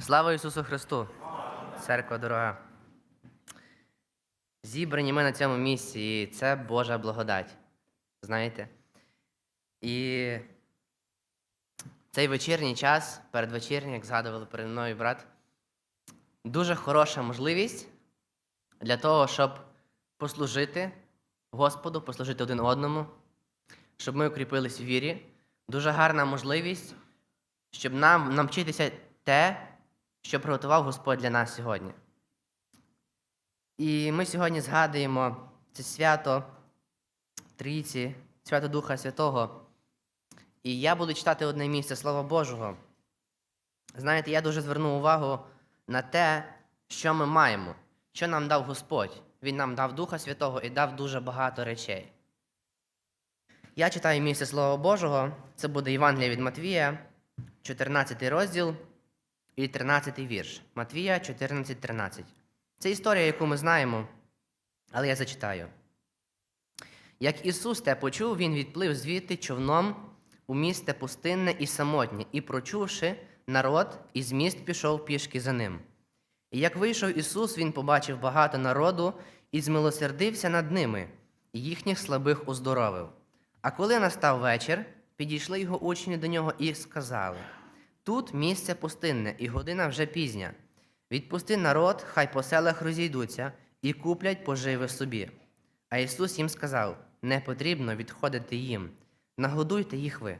Слава Ісусу Христу! Церква дорога. Зібрані ми на цьому місці, і це Божа благодать. Знаєте? І цей вечірній час, передвечірній, як згадували перед мною брат, дуже хороша можливість для того, щоб послужити Господу, послужити один одному, щоб ми укріпились в вірі. Дуже гарна можливість, щоб нам навчитися те, що приготував Господь для нас сьогодні. І ми сьогодні згадуємо це свято Трійці, свято Духа Святого. І я буду читати одне місце Слова Божого. Знаєте, я дуже звернув увагу на те, що ми маємо, що нам дав Господь. Він нам дав Духа Святого і дав дуже багато речей. Я читаю місце Слова Божого, це буде Євангелія від Матвія, 14 розділ і 13 вірш. Матвія 14, 13. Це історія, яку ми знаємо, але я зачитаю. Як Ісус те почув, Він відплив звідти човном у місце пустинне і самотнє, і, прочувши народ, із міст пішов пішки за ним. І як вийшов Ісус, Він побачив багато народу і змилосердився над ними, і їхніх слабих оздоровив. А коли настав вечір, підійшли його учні до нього і сказали: Тут місце пустинне, і година вже пізня. Відпусти народ, хай по селах розійдуться і куплять поживи собі. А Ісус їм сказав: Не потрібно відходити їм, нагодуйте їх ви.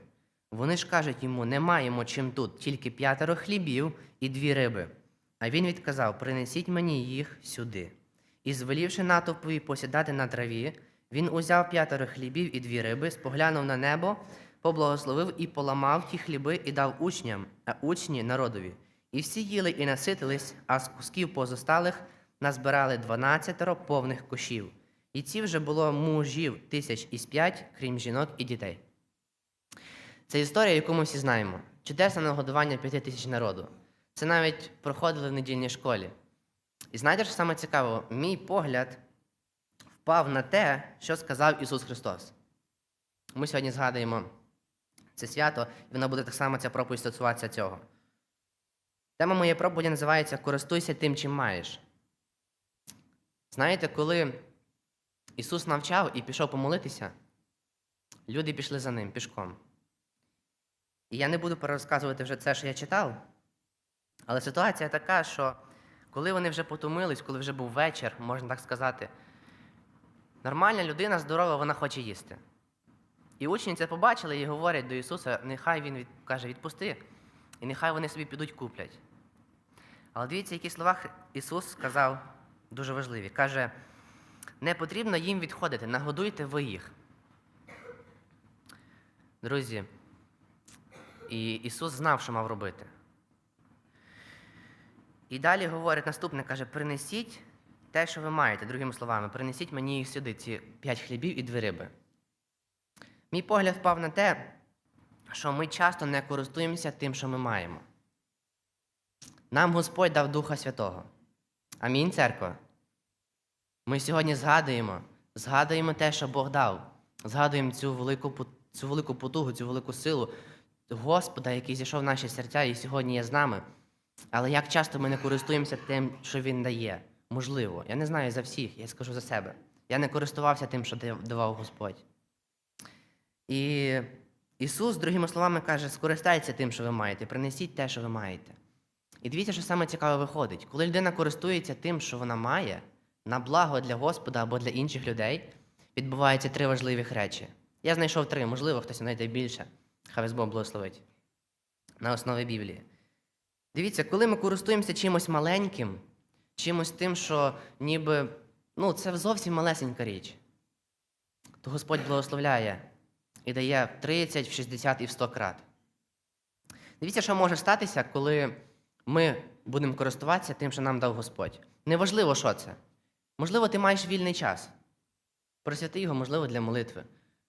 Вони ж кажуть йому: не маємо чим тут, тільки п'ятеро хлібів і дві риби. А він відказав: Принесіть мені їх сюди. І, звелівши натовпові посідати на траві, він узяв п'ятеро хлібів і дві риби, споглянув на небо, поблагословив і поламав ті хліби і дав учням, а учні народові. І всі їли і наситились, а з кусків позосталих назбирали дванадцятеро повних кошів. І ці вже було мужів тисяч із п'ять, крім жінок і дітей. Це історія, яку ми всі знаємо. Чудесне нагодування п'яти тисяч народу. Це навіть проходили в недільній школі. І знаєте, що саме цікаво, мій погляд впав на те, що сказав Ісус Христос. Ми сьогодні згадуємо це свято, і воно буде так само ця проповідь стосуватися цього. Тема моєї проповіді називається Користуйся тим, чим маєш. Знаєте, коли Ісус навчав і пішов помолитися, люди пішли за ним пішком. І я не буду перерозказувати вже це, що я читав, але ситуація така, що коли вони вже потомились, коли вже був вечір, можна так сказати, нормальна людина здорова, вона хоче їсти. І учні це побачили і говорять до Ісуса, нехай Він від, каже, відпусти, і нехай вони собі підуть куплять. Але дивіться, які слова Ісус сказав дуже важливі. Каже, не потрібно їм відходити, нагодуйте ви їх. Друзі, і Ісус знав, що мав робити. І далі говорить наступне, каже, принесіть те, що ви маєте, другими словами, принесіть мені їх сюди, ці п'ять хлібів і дві риби. Мій погляд впав на те, що ми часто не користуємося тим, що ми маємо. Нам Господь дав Духа Святого. Амінь, церква. Ми сьогодні згадуємо, згадуємо те, що Бог дав, згадуємо цю велику, цю велику потугу, цю велику силу Господа, який зійшов в наші серця і сьогодні є з нами. Але як часто ми не користуємося тим, що Він дає? Можливо. Я не знаю за всіх, я скажу за себе. Я не користувався тим, що давав Господь. І Ісус, другими словами, каже: скористайтеся тим, що ви маєте, принесіть те, що ви маєте. І дивіться, що саме цікаве виходить. Коли людина користується тим, що вона має, на благо для Господа або для інших людей, відбуваються три важливих речі. Я знайшов три, можливо, хтось знайде більше. Хай вас Бог благословить. На основі Біблії. Дивіться, коли ми користуємося чимось маленьким, чимось тим, що ніби ну, це зовсім малесенька річ, то Господь благословляє і дає в 30, в 60 і в 100 крат. Дивіться, що може статися, коли ми будемо користуватися тим, що нам дав Господь. Неважливо, що це. Можливо, ти маєш вільний час. Присвяти його, можливо, для молитви.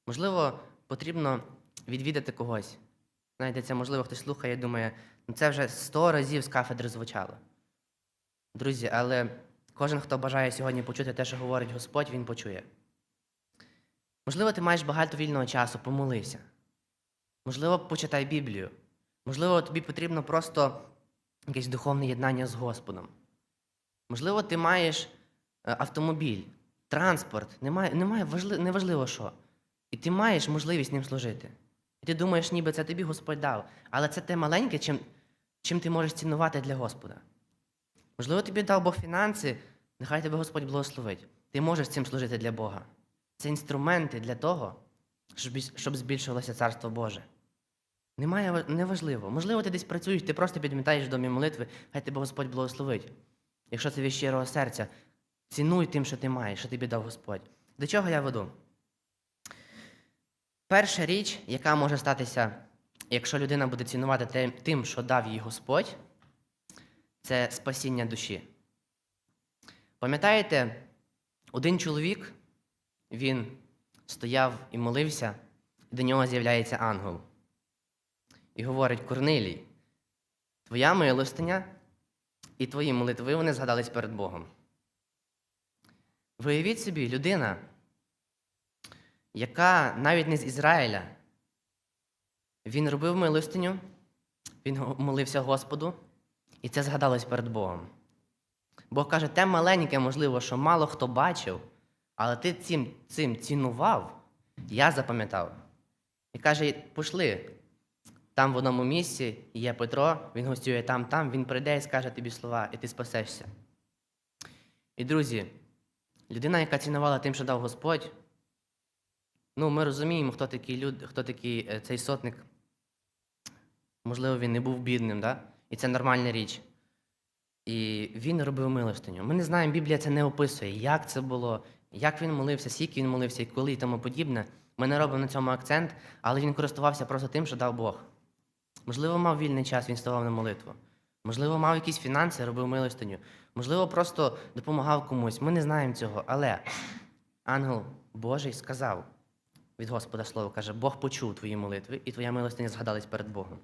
Можливо, потрібно відвідати когось. Це, можливо, хтось слухає і думає, ну це вже сто разів з кафедри звучало. Друзі, але кожен, хто бажає сьогодні почути те, що говорить Господь, він почує. Можливо, ти маєш багато вільного часу, помолися. Можливо, почитай Біблію. Можливо, тобі потрібно просто якесь духовне єднання з Господом. Можливо, ти маєш е, автомобіль, транспорт, немає, немає важли, неважливо що. І ти маєш можливість ним служити. І ти думаєш, ніби це тобі Господь дав. Але це те маленьке, чим, чим ти можеш цінувати для Господа. Можливо, тобі дав Бог фінанси, нехай тебе Господь благословить. Ти можеш цим служити для Бога. Це інструменти для того, щоб, збільшувалося Царство Боже. Немає неважливо. Можливо, ти десь працюєш, ти просто підмітаєш в домі молитви, хай тебе Господь благословить. Якщо це від щирого серця, цінуй тим, що ти маєш, що тобі дав Господь. До чого я веду? Перша річ, яка може статися, якщо людина буде цінувати тим, що дав їй Господь, це спасіння душі. Пам'ятаєте, один чоловік, він стояв і молився, і до нього з'являється ангел. І говорить: Корнилій, твоя милостиня і твої молитви вони згадались перед Богом. Виявіть собі, людина, яка навіть не з Ізраїля, він робив милостиню, він молився Господу, і це згадалось перед Богом. Бог каже, те маленьке, можливо, що мало хто бачив, але ти цим, цим цінував, я запам'ятав. І каже, пошли, там в одному місці є Петро, він гостює там, там, він прийде і скаже тобі слова, і ти спасешся. І друзі, людина, яка цінувала тим, що дав Господь, ну, ми розуміємо, хто такий люд, хто такий е, цей сотник. Можливо, він не був бідним, да? і це нормальна річ. І він робив милостиню. Ми не знаємо, Біблія це не описує, як це було, як він молився, скільки він молився і коли і тому подібне. Ми не робимо на цьому акцент, але він користувався просто тим, що дав Бог. Можливо, мав вільний час, він ставав на молитву. Можливо, мав якісь фінанси, робив милостиню. Можливо, просто допомагав комусь. Ми не знаємо цього. Але ангел Божий сказав від Господа Слово, каже, Бог почув твої молитви, і твоя милостиня згадалась перед Богом.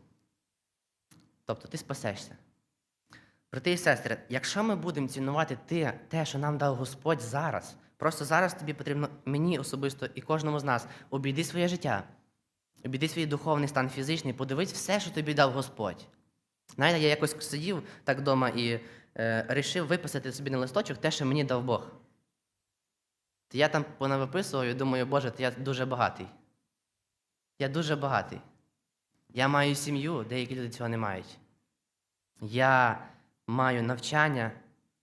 Тобто ти спасешся. Брати і сестри, якщо ми будемо цінувати те, що нам дав Господь зараз, просто зараз тобі потрібно мені особисто і кожному з нас обійди своє життя, обійди свій духовний стан фізичний, подивись все, що тобі дав Господь. Знаєте, я якось сидів так вдома і е, рішив виписати собі на листочок те, що мені дав Бог. То я там понавиписував і думаю, Боже, то я дуже багатий. Я дуже багатий. Я маю сім'ю, деякі люди цього не мають. Я маю навчання,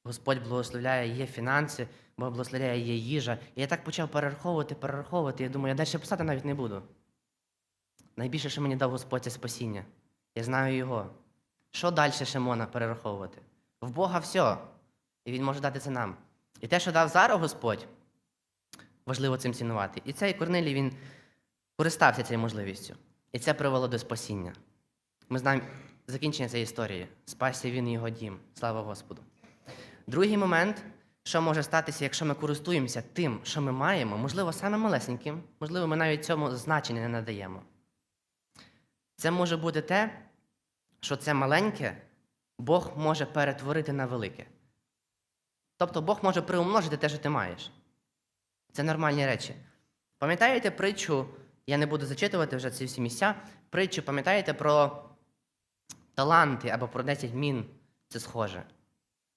Господь благословляє, є фінанси, Благословляє, є їжа. І я так почав перераховувати, перераховувати. Я думаю, я далі писати навіть не буду. Найбільше, що мені дав Господь, це спасіння. Я знаю його. Що далі ще можна перераховувати? В Бога все. І Він може дати це нам. І те, що дав зараз Господь, важливо цим цінувати. І цей Корнилій він користався цією можливістю. І це привело до спасіння. Ми знаємо закінчення цієї історії. Спасся він і його дім. Слава Господу. Другий момент, що може статися, якщо ми користуємося тим, що ми маємо, можливо, саме малесеньким, можливо, ми навіть цьому значення не надаємо. Це може бути те, що це маленьке Бог може перетворити на велике. Тобто Бог може приумножити те, що ти маєш. Це нормальні речі. Пам'ятаєте притчу, я не буду зачитувати вже ці всі місця. Притчу, пам'ятаєте про таланти або про 10 мін це схоже.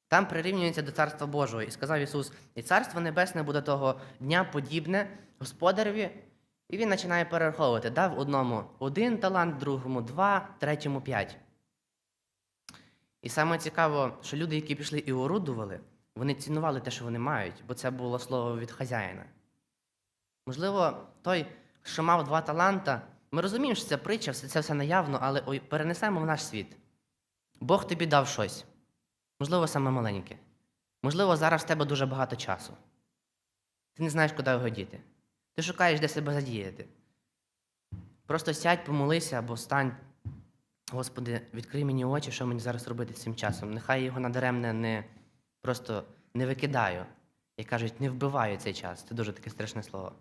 Там прирівнюється до Царства Божого. І сказав Ісус, і Царство Небесне буде того дня подібне господареві. І він починає перераховувати. Дав одному один талант, другому два, третьому п'ять. І саме цікаво, що люди, які пішли і орудували, вони цінували те, що вони мають, бо це було слово від хазяїна. Можливо, той, що мав два таланта, ми розуміємо, що це притча, це все наявно, але перенесемо в наш світ. Бог тобі дав щось. Можливо, саме маленьке. Можливо, зараз в тебе дуже багато часу. Ти не знаєш, куди його діти. Ти шукаєш, де себе задіяти. Просто сядь, помолися або стань. Господи, відкрий мені очі, що мені зараз робити цим часом. Нехай його надаремне не просто не викидаю. Як кажуть, не вбиваю цей час. Це дуже таке страшне слово.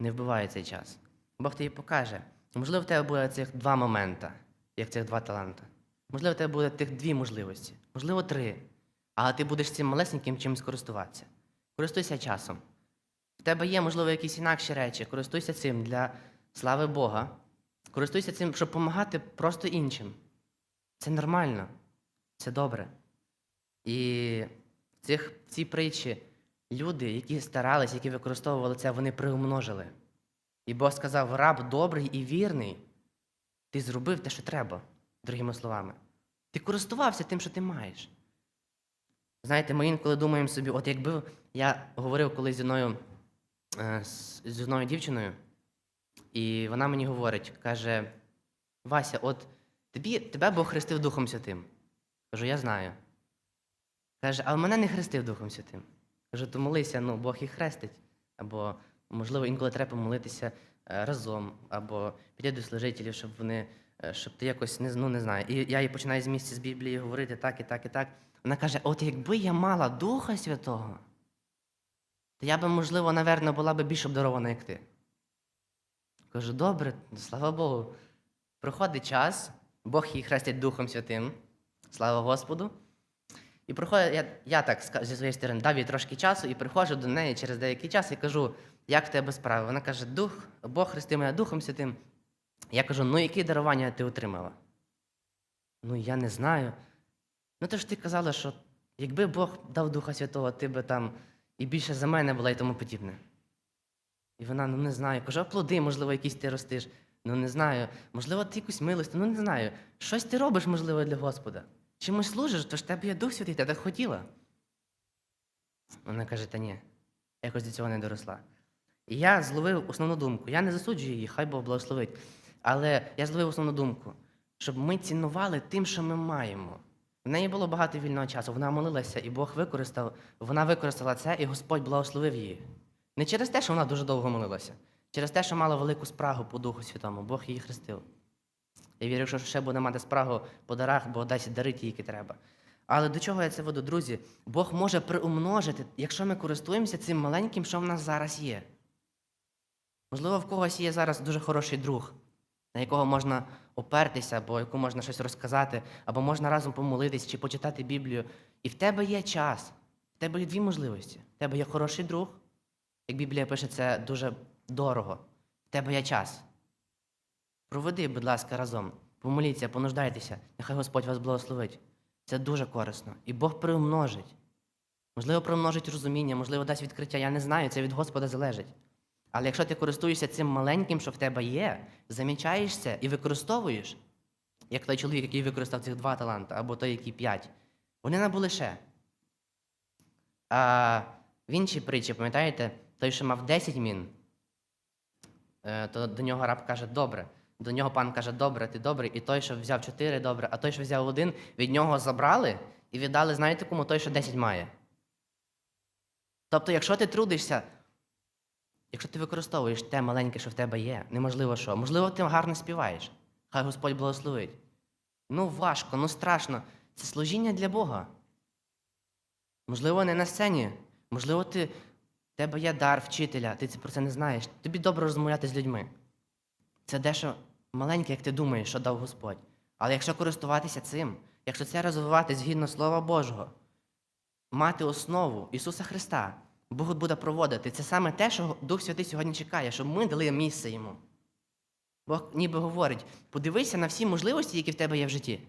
Не вбиваю цей час. Бог тобі покаже. Можливо, в тебе буде цих два моменти, як цих два таланти. Можливо, в тебе буде тих дві можливості, можливо, три. Але ти будеш цим малесеньким чимось користуватися. Користуйся часом. В тебе є, можливо, якісь інакші речі. Користуйся цим для слави Бога. Користуйся цим, щоб допомагати просто іншим. Це нормально. Це добре. І цих, в цій притчі люди, які старались, які використовували це, вони приумножили. І Бог сказав: раб добрий і вірний, ти зробив те, що треба, другими словами. Ти користувався тим, що ти маєш. Знаєте, ми інколи думаємо собі, от якби я говорив колись з одною, е, з одною дівчиною, і вона мені говорить, каже: Вася, от тобі, тебе Бог хрестив Духом Святим. Кажу, я знаю. Каже, а мене не хрестив Духом Святим. Кажу, то молися, ну, Бог їх хрестить. Або, можливо, інколи треба помолитися е, разом, або піти до служителів, щоб вони, щоб ти якось не, ну, не знаю. І я їй починаю з місця з Біблії говорити так і так, і так. Вона каже: от якби я мала Духа Святого, то я би, можливо, наверно, була би більш обдарована, як ти. Кажу, добре, слава Богу. Проходить час, Бог її хрестить Духом Святим, слава Господу. І проходить, я, я так зі своєї сторони дав їй трошки часу і приходжу до неї через деякий час і кажу, як в тебе справи? Вона каже, Дух, Бог хрестив мене Духом Святим. Я кажу, ну які дарування ти отримала? Ну, я не знаю. Ну, то ж ти казала, що якби Бог дав Духа Святого, ти би там і більше за мене була і тому подібне. І вона, ну не знаю, кажу, а плоди, можливо, якісь ти ростиш. Ну не знаю. Можливо, ти якусь милость, ну не знаю. Щось ти робиш, можливо, для Господа. Чимось служиш, то ж тебе є Дух Святий, ти так хотіла. Вона каже, та ні, якось до цього не доросла. І я зловив основну думку. Я не засуджую її, хай Бог благословить. Але я зловив основну думку, щоб ми цінували тим, що ми маємо. В неї було багато вільного часу. Вона молилася, і Бог використав, вона використала це, і Господь благословив її. Не через те, що вона дуже довго молилася, через те, що мала велику спрагу по Духу Святому. Бог її хрестив. Я вірю, що ще буде мати спрагу по дарах, бо дасть дарити їй, які треба. Але до чого я це веду, друзі? Бог може приумножити, якщо ми користуємося цим маленьким, що в нас зараз є. Можливо, в когось є зараз дуже хороший друг, на якого можна опертися, або яку можна щось розказати, або можна разом помолитись чи почитати Біблію. І в тебе є час, в тебе є дві можливості. В тебе є хороший друг, як Біблія пише, це дуже дорого. В тебе є час. Проведи, будь ласка, разом. Помоліться, понуждайтеся, нехай Господь вас благословить. Це дуже корисно. І Бог приумножить. Можливо, приумножить розуміння, можливо, дасть відкриття. Я не знаю, це від Господа залежить. Але якщо ти користуєшся цим маленьким, що в тебе є, замічаєш це і використовуєш, як той чоловік, який використав цих два таланти, або той, який п'ять, вони набули ще. А в іншій притчі, пам'ятаєте, той, що мав 10 мін, е, то до нього раб каже, добре. До нього пан каже, добре, ти добрий, і той, що взяв 4, добре, а той, що взяв один, від нього забрали і віддали, знаєте кому, той, що 10 має. Тобто, якщо ти трудишся, якщо ти використовуєш те маленьке, що в тебе є, неможливо що, можливо, ти гарно співаєш, хай Господь благословить. Ну, важко, ну страшно. Це служіння для Бога. Можливо, не на сцені. Можливо, ти, в тебе є дар вчителя, ти про це не знаєш. Тобі добре розмовляти з людьми. Це дещо маленьке, як ти думаєш, що дав Господь. Але якщо користуватися цим, якщо це розвивати згідно Слова Божого, мати основу Ісуса Христа, Бог буде проводити. Це саме те, що Дух Святий сьогодні чекає, щоб ми дали місце йому. Бог ніби говорить: подивися на всі можливості, які в тебе є в житті.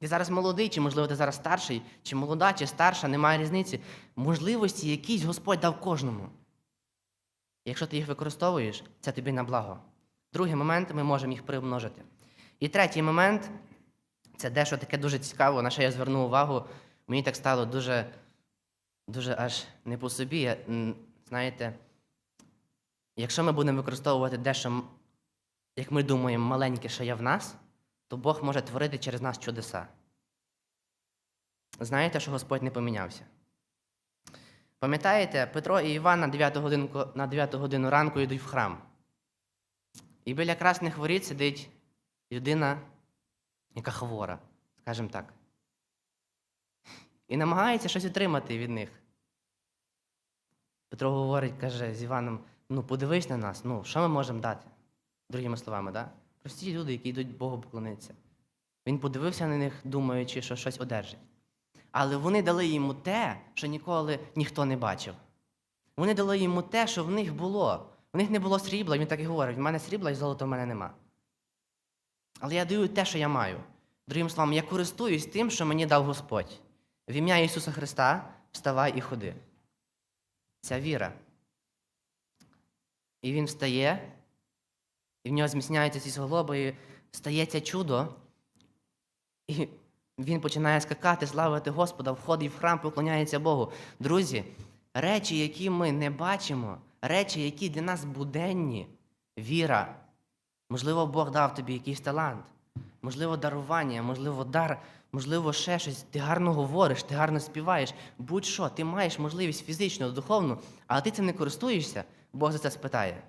Ти зараз молодий, чи, можливо, ти зараз старший, чи молода, чи старша, немає різниці. Можливості якісь Господь дав кожному. Якщо ти їх використовуєш, це тобі на благо. Другий момент ми можемо їх примножити. І третій момент це дещо таке дуже цікаво, на що я звернув увагу. Мені так стало дуже, дуже аж не по собі. Я, Знаєте, якщо ми будемо використовувати дещо, як ми думаємо, маленьке, що є в нас, то Бог може творити через нас чудеса. Знаєте, що Господь не помінявся? Пам'ятаєте, Петро і Іван на 9 годинку, на 9 годину ранку йдуть в храм. І біля красних воріт сидить людина, яка хвора, скажімо так. І намагається щось отримати від них. Петро говорить, каже з Іваном: ну подивись на нас, ну, що ми можемо дати? Другими словами, да? прості люди, які йдуть Богу поклонитися. Він подивився на них, думаючи, що щось одержить. Але вони дали йому те, що ніколи ніхто не бачив. Вони дали йому те, що в них було. В них не було срібла, він так і говорить: в мене срібла і золота в мене нема. Але я даю те, що я маю. Другим словом, я користуюсь тим, що мені дав Господь. В ім'я Ісуса Христа вставай і ходи. Ця віра. І він встає, і в нього зміцняються ці суглоби, і стається чудо. І він починає скакати, славити Господа, входить в храм, поклоняється Богу. Друзі, речі, які ми не бачимо, речі, які для нас буденні, віра. Можливо, Бог дав тобі якийсь талант, можливо, дарування, можливо, дар, можливо, ще щось. Ти гарно говориш, ти гарно співаєш. Будь-що, ти маєш можливість фізичну, духовну, але ти цим не користуєшся, Бог за це спитає.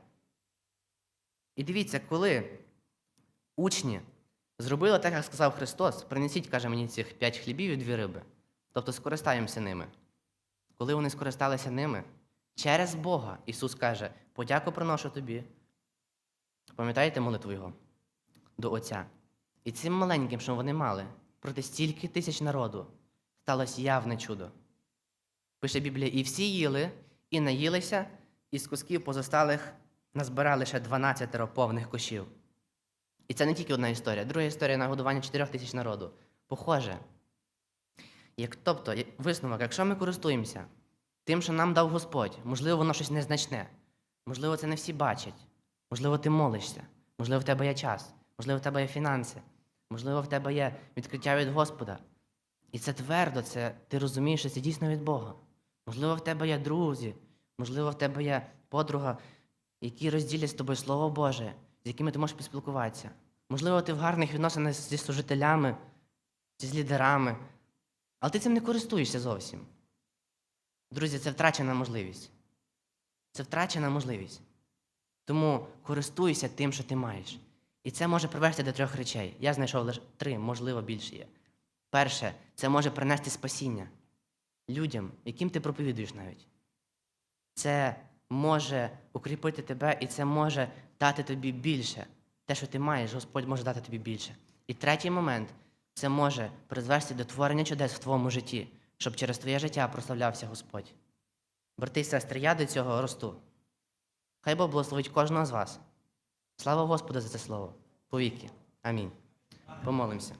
І дивіться, коли учні зробили так, як сказав Христос, принесіть, каже мені, цих п'ять хлібів і дві риби. Тобто скористаємося ними. Коли вони скористалися ними, через Бога Ісус каже: подяку приношу тобі. Пам'ятаєте молитву Його до Отця? І цим маленьким, що вони мали, проти стільки тисяч народу, сталося явне чудо. Пише Біблія, і всі їли, і наїлися, і з кусків позосталих назбирали ще 12 повних кошів. І це не тільки одна історія. Друга історія нагодування 4 тисяч народу. Похоже. Як, тобто, висновок, якщо ми користуємося тим, що нам дав Господь, можливо, воно щось незначне, можливо, це не всі бачать, можливо, ти молишся, можливо, в тебе є час, можливо, в тебе є фінанси, можливо, в тебе є відкриття від Господа. І це твердо, це ти розумієш, що це дійсно від Бога. Можливо, в тебе є друзі, можливо, в тебе є подруга, які розділять з тобою Слово Боже, з якими ти можеш поспілкуватися. Можливо, ти в гарних відносинах зі служителями, чи з лідерами, але ти цим не користуєшся зовсім. Друзі, це втрачена можливість. Це втрачена можливість. Тому користуйся тим, що ти маєш. І це може привести до трьох речей. Я знайшов лише три, можливо, більше є. Перше, це може принести спасіння людям, яким ти проповідуєш навіть. Це може укріпити тебе і це може дати тобі більше. Те, що ти маєш, Господь може дати тобі більше. І третій момент це може призвести до творення чудес в твоєму житті, щоб через твоє життя прославлявся Господь. Брати і сестри, я до цього росту. Хай Бог благословить кожного з вас. Слава Господу за це слово. Повіки. Амінь. Помолимося.